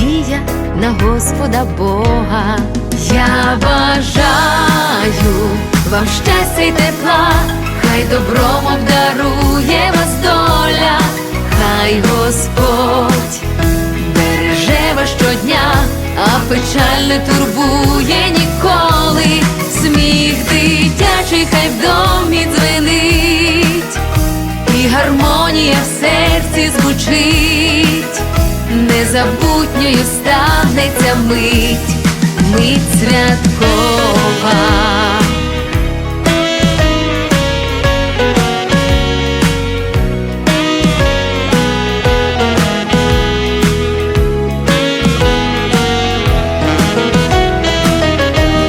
надія на Господа Бога. Я бажаю вам щастя й тепла, хай добром обдарує вас доля, хай Господь береже вас щодня, а печаль не турбує ніколи. Сміх дитячий хай в домі дзвенить, і гармонія в серці звучить, незабутньою станеться мить, мить святкова.